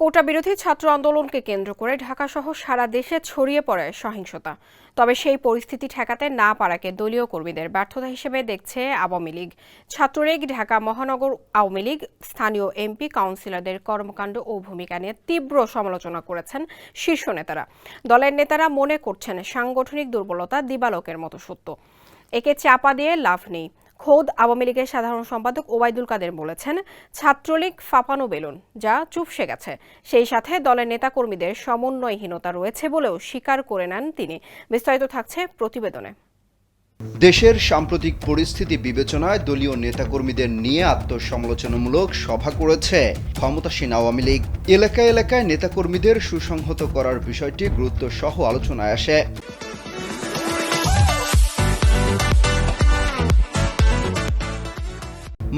কোটা বিরোধী ছাত্র আন্দোলনকে কেন্দ্র করে ঢাকাসহ সারা দেশে ছড়িয়ে পড়ে সহিংসতা। তবে সেই পরিস্থিতি ঠেকাতে না পারাকে দলীয় কর্মীদের ব্যর্থতা হিসেবে দেখছে আওয়ামী লীগ। ছাত্রলীগ, ঢাকা মহানগর আওয়ামী লীগ, স্থানীয় এমপি, কাউন্সিলরদের কর্মকাণ্ড ও ভূমিকা নিয়ে তীব্র সমালোচনা করেছেন শীর্ষ নেতারা। দলের নেতারা মনে করছেন সাংগঠনিক দুর্বলতা দিবালোকের মতো সত্য। একে চাপা দিয়ে লাভ নেই। খোদ আওয়ামী লীগের সাধারণ সম্পাদক ওবায়দুল কাদের বলেছেন, ছাত্রলীগ ফাঁপানো বেলুন, যা চুপসে গেছে। সেই সাথে দলের নেতাকর্মীদের সমন্বয়হীনতা রয়েছে বলেও স্বীকার করে নেন তিনি। বিস্তারিত থাকছে প্রতিবেদনে। দেশের সাম্প্রতিক পরিস্থিতি বিবেচনায় দলীয় নেতাকর্মীদের নিয়ে আত্মসমালোচনামূলক সভা করেছে ক্ষমতাসীন আওয়ামী লীগ। এলাকায় এলাকায় নেতাকর্মীদের সুসংহত করার বিষয়টি গুরুত্ব সহ আলোচনায় আসে।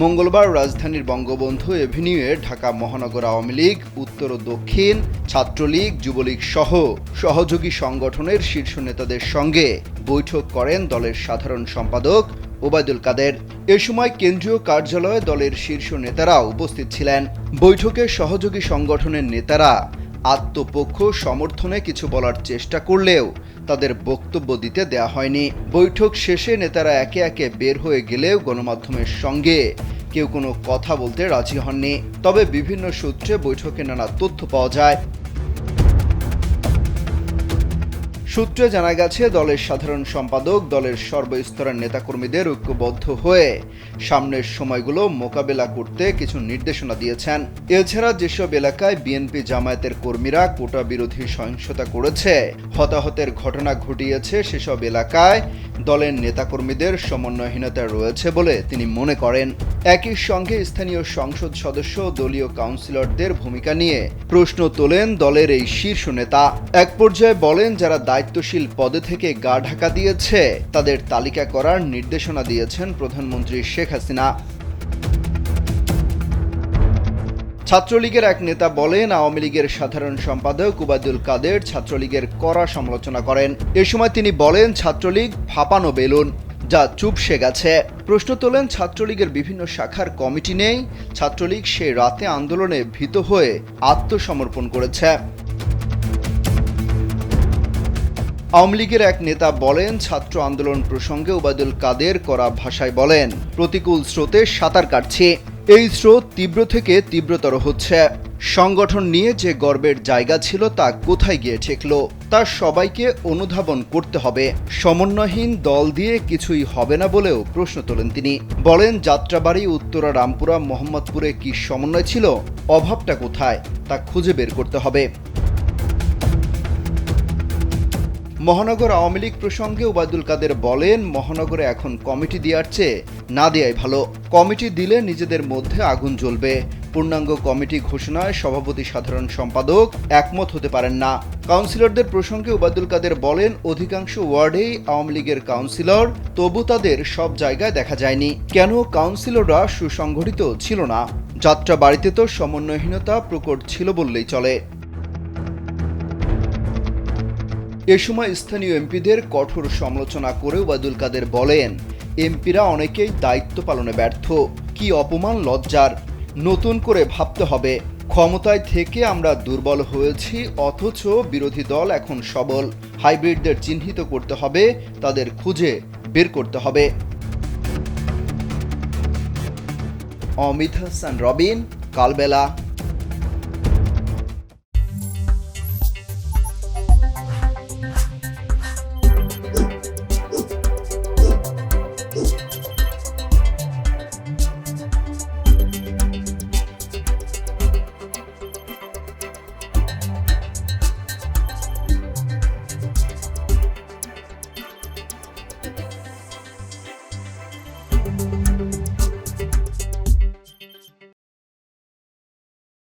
মঙ্গলবার রাজধানীর বঙ্গবন্ধু এভিনিউয়ে ঢাকা মহানগর আওয়ামী লীগ, উত্তর ও দক্ষিণ, ছাত্রলীগ, যুবলীগ সহ সহযোগী সংগঠনের শীর্ষ নেতাদের সঙ্গে বৈঠক করেন দলের সাধারণ সম্পাদক ওবায়দুল কাদের। এ সময় কেন্দ্রীয় কার্যালয়ে দলের শীর্ষ নেতারা উপস্থিত ছিলেন। বৈঠকে সহযোগী সংগঠনের নেতারা আত্মপক্ষ সমর্থনে কিছু বলার চেষ্টা করলেও তাদের বক্তব্য দিতে দেয়া হয়নি। বৈঠক শেষে নেতারা একে একে বের হয়ে গেলেও গণমাধ্যমের সঙ্গে কেউ কোনো কথা বলতে রাজি হননি। তবে বিভিন্ন সূত্রে বৈঠকে নানা তথ্য পাওয়া যায়। সূত্রে জানা গেছে, দলের সাধারণ সম্পাদক, দলের সর্বস্তরের নেতাকর্মীদের ঐক্যবদ্ধ হয়ে সামনের সময়গুলো মোকাবেলা করতে কিছু নির্দেশনা দিয়েছেন। এছাড়া যেসব এলাকায় বিএনপি জামায়াতের কর্মীরা কোটা বিরোধী সহিংসতা করেছে, হতাহতের ঘটনা ঘটিয়েছে সেসব এলাকায় দলের নেতাকর্মীদের সমন্বয়হীনতা রয়েছে বলে তিনি মনে করেন। একই সঙ্গে স্থানীয় সংসদ সদস্য দলীয় কাউন্সিলরদের ভূমিকা নিয়ে প্রশ্ন তোলেন দলের এই শীর্ষ নেতা। এক পর্যায়ে বলেন, যারা দায়িত্বশীল পদে থেকে গা ঢাকা দিয়েছে। তাদের তালিকা করার নির্দেশনা দিয়েছেন প্রধানমন্ত্রী শেখ হাসিনা। ছাত্রলীগের এক নেতা বলেন, আওয়ামী লীগের সাধারণ সম্পাদক উবায়দুল কাদের ছাত্রলীগের কড়া সমালোচনা করেন। এ সময় তিনি বলেন, ছাত্রলীগ ফাঁপানো বেলুন, যা চুপসে গেছে। প্রশ্ন তোলেন, ছাত্রলীগের বিভিন্ন শাখার কমিটি নেই। ছাত্রলীগ সে রাতে আন্দোলনে ভীত হয়ে আত্মসমর্পণ করেছে। আওয়ামী লীগের এক নেতা বলেন, ছাত্র আন্দোলন প্রসঙ্গে ওবায়দুল কাদের করা ভাষায় বলেন, প্রতিকূল স্রোতে সাঁতার কাটছে। এই স্রোত তীব্র থেকে তীব্রতর হচ্ছে। সংগঠন নিয়ে যে গর্বের জায়গা ছিল তা কোথায় গিয়ে ঠেকলো, তা সবাইকে অনুধাবন করতে হবে। সমন্বয়হীন দল দিয়ে কিছুই হবে না বলেও প্রশ্ন তোলেন তিনি। বলেন, যাত্রাবাড়ি উত্তরা রামপুরা মোহাম্মদপুরে কি সমন্বয় ছিল? অভাবটা কোথায়? তা খুঁজে বের করতে হবে। মহানগর আওয়ামী লীগ প্রসঙ্গে ওবায়দুল কাদের বলেন, মহানগরে এখন কমিটি দেওয়ার চেয়ে না দেয়াই ভালো। কমিটি দিলে নিজেদের মধ্যে আগুন জ্বলবে। পূর্ণাঙ্গ কমিটি ঘোষণায় সভাপতি সাধারণ সম্পাদক একমত হতে পারেন না। কাউন্সিলরদের প্রসঙ্গে ওবায়দুল কাদের বলেন, অধিকাংশ ওয়ার্ডেই আওয়ামী লীগের কাউন্সিলর, তবু তাদের সব জায়গায় দেখা যায়নি। কেন কাউন্সিলররা সুসংগঠিত ছিল না? যাত্রা বাড়িতে তো সমন্বয়হীনতা প্রকট ছিল বললেই চলে। এ সময় স্থানীয় এমপিদের কঠোর সমালোচনা করে ওবায়দুল কাদের বলেন, এমপিরা অনেকেই দায়িত্ব পালনে ব্যর্থ। কি অপমান লজ্জার। নতুন করে ভাবতে হবে, ক্ষমতায় থেকে আমরা দুর্বল হয়েছি, অথচ বিরোধী দল এখন সবল। হাইব্রিডদের চিহ্নিত করতে হবে, তাদের খুঁজে বের করতে হবে। অমিত হাসান, রবিন, কালবেলা।